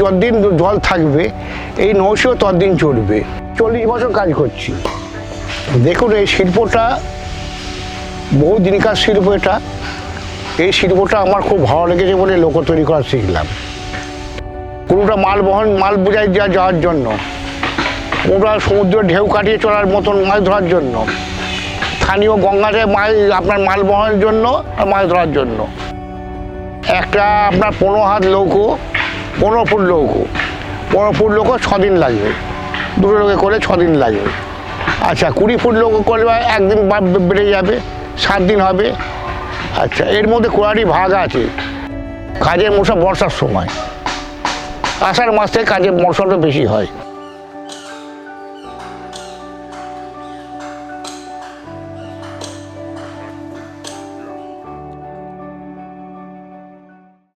যতদিন জল থাকবে, এই নৌসেও ততদিন চলবে। চল্লিশ বছর কাজ করছি। দেখুন, এই শিল্পটা, বহু দিনকার শিল্প এটা। এই শিল্পটা আমার খুব ভালো লেগেছে বলে লোক তৈরি করা শিখলাম। কোনোটা মাল বহন মাল বোঝাই যা যাওয়ার জন্য। কোনোটা সমুদ্রের ঢেউ কাটিয়ে চলার মতন মাছ ধরার জন্য। স্থানীয় গঙ্গাতে মাছ, আপনার মাল বহনের জন্য আর মাছ ধরার জন্য। একটা আপনার পনেরো হাত লৌকো পনেরো ফুট লৌকো। পনেরো ফুট লৌকো ছদিন লাগবে। দুটো লোকে করে ছদিন লাগবে। আচ্ছা কুড়ি ফুট লৌকো করলে একদিন বেড়ে যাবে সাত দিন হবে। আচ্ছা এর মধ্যে কোয়ারি ভাগ আছে। কাজের মশা বর্ষার সময়। আষাঢ় মাস থেকে কাজের মশাটা বেশি হয়।